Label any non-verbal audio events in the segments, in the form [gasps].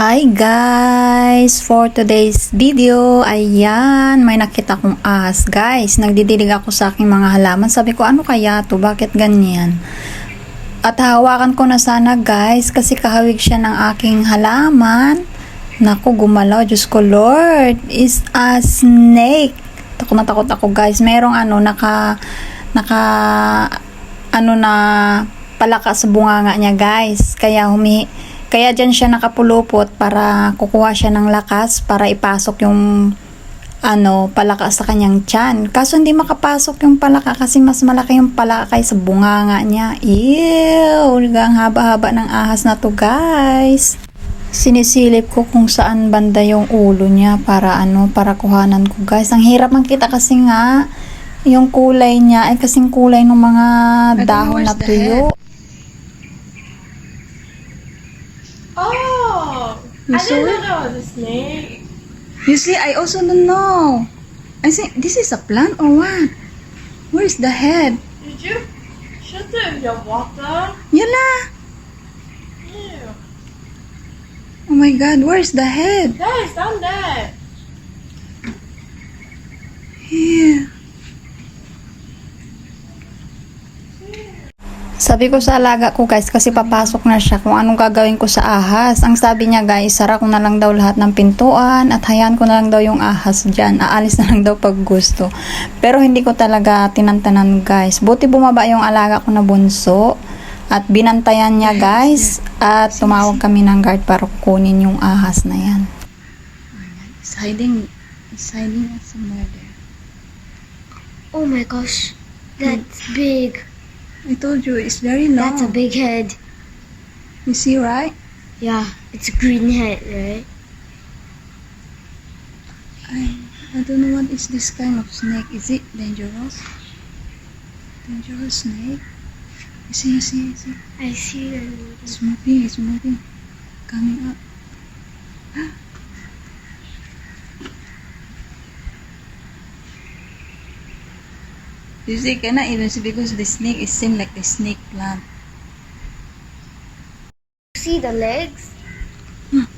Hi guys! For today's video, ayan, may nakita kong ahas. Guys, nagdidilig ako sa aking mga halaman. Sabi ko, ano kaya to? Bakit ganyan? At hawakan ko na sana guys, kasi kahawig siya ng aking halaman. Naku, gumalaw. Diyos ko, Lord, is a snake. Takot na takot ako guys. Merong ano, naka, naka, ano na, palaka sa bunganga niya guys. Kaya humi, kaya dyan siya nakapulupot para kukuha siya ng lakas para ipasok yung ano, palaka sa kanyang tiyan. Kaso hindi makapasok yung palaka kasi mas malaki yung palaka kaysa bunganga niya. Ew! Ang haba-haba ng ahas na to, guys. Sinisilip ko kung saan banda yung ulo niya para ano, para kuhanan ko, guys. Ang hirap makita kasi nga yung kulay niya ay kasing kulay ng mga dahon na tuyo. Oh! You I saw know it? was a snake. You see, I also don't know. I think this is a plant or what? Where's the head? Did you shoot it in your water? Yala! Ew. Oh my god, where's the head? There, it's down there. Here. Sabi ko sa alaga ko guys kasi papasok na siya kung anong gagawin ko sa ahas. Ang sabi niya guys, sara ko na lang daw lahat ng pintuan at hayaan ko na lang daw yung ahas dyan. Aalis na lang daw pag gusto. Pero hindi ko talaga tinantanan guys. Buti bumaba yung alaga ko na bunso at binantayan niya guys at tumawag kami ng guard para kunin yung ahas na yan. It's hiding, it's hiding somewhere there. Oh my gosh, that's big. I told you, it's very long. That's a big head. You see, right? Yeah, it's a green head, right? I, I don't know what is this kind of snake. Is it dangerous? Dangerous snake? You see, you see, you see. I see it. It's moving, it's moving. Coming up. [gasps] You see, cannot even see because the snake is same like the snake plant. See the legs? Hmm.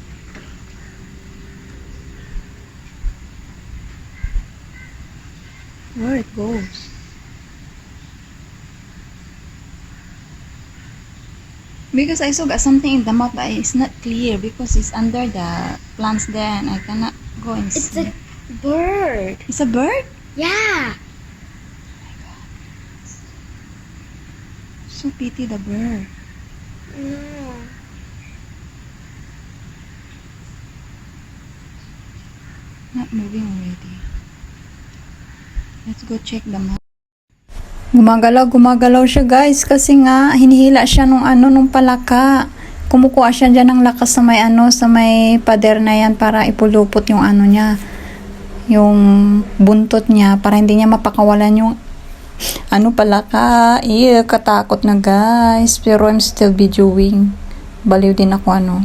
Where it goes. Because I saw got something in the mouth, but it's not clear because it's under the plants there and I cannot go and It's see. a bird. It's a bird? Yeah. So pity the bird. No. Not moving already. Let's go check the mouth. Gumagalaw, gumagalaw siya guys kasi nga hinihila siya nung ano nung palaka. Kumukuha siya dyan ng lakas sa may ano sa may pader na yan para ipulupot yung ano niya yung buntot niya para hindi niya mapakawalan yung ano palaka. Ew, katakot na guys. Pero I'm still videoing. Baliw din ako ano.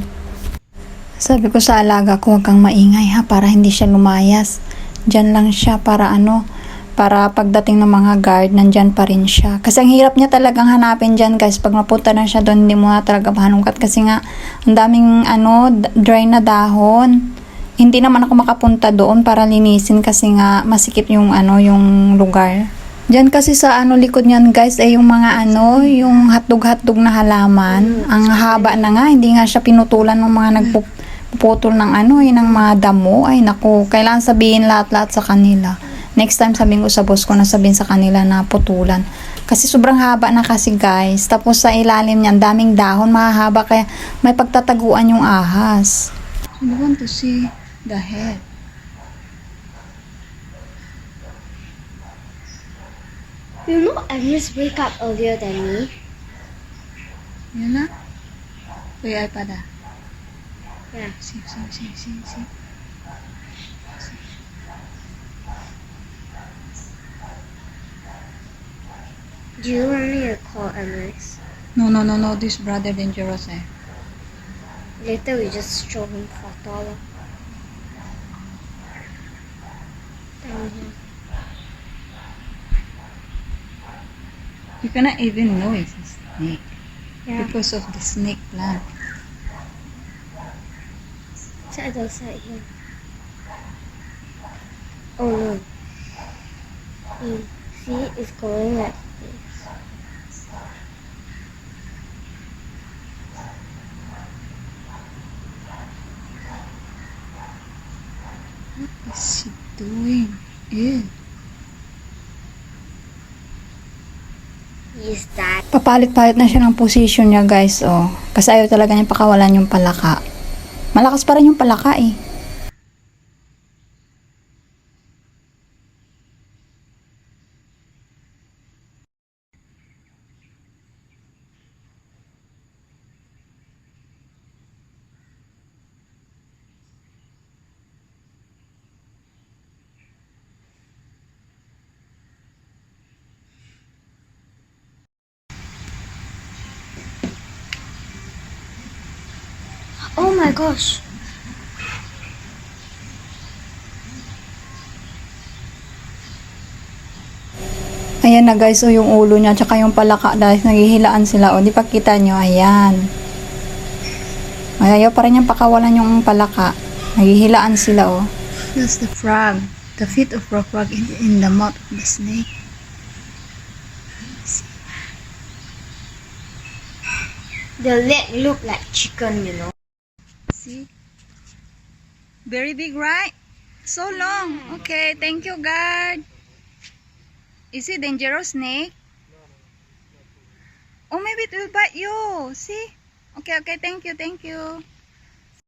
Sabi ko sa alaga ko, huwag kang maingay ha, para hindi siya lumayas. Diyan lang siya para ano, para pagdating ng mga guard, nandyan pa rin siya. Kasi ang hirap niya talagang hanapin dyan guys. Pag mapunta na siya doon, hindi mo na talaga mahanungkat. Kasi nga, ang daming ano, dry na dahon. Hindi naman ako makapunta doon para linisin kasi nga masikip yung ano, yung lugar. Diyan kasi sa ano likod niyan guys ay yung mga ano, yung hatdog-hatdog na halaman. Ang haba na nga, hindi nga siya pinutulan ng mga nagpuputol ng ano, eh, ng mga damo. Ay naku, kailangan sabihin lahat-lahat sa kanila. Next time sabihin ko sa boss ko na sabihin sa kanila na putulan. Kasi sobrang haba na kasi guys. Tapos sa ilalim niyan, daming dahon, mahahaba kaya may pagtataguan yung ahas. I want to see the head. You know, Agnes wake up earlier than me. Yun na. Kuya iPad ah. Yeah. See, see, see, see, see. Do you want me to call Agnes? No, no, no, no. This brother dangerous eh. Later we just show him photo. Down here. You cannot even know it's a snake Yeah. because of the snake plant. the other side here. Oh no. See, it's going like this. What's she doing? Ew. Is that Papalit-palit na siya ng position niya guys, oh. Kasi ayaw talaga niya pakawalan yung palaka. Malakas pa rin yung palaka eh. Oh my gosh. Ayan na guys, oh, yung ulo niya, tsaka yung palaka, dahil naghihilaan sila, oh. Di pa kita nyo, ayan. Ayaw pa rin niyang pakawalan yung palaka. Naghihilaan sila, oh. Feels the frog. The feet of frog frog in, in the mouth of the snake. The leg look like chicken, you know. See? Very big, right? So long. Okay, thank you, guard. Is it dangerous, snake? Oh, maybe it will bite you. See? Okay, okay, thank you, thank you.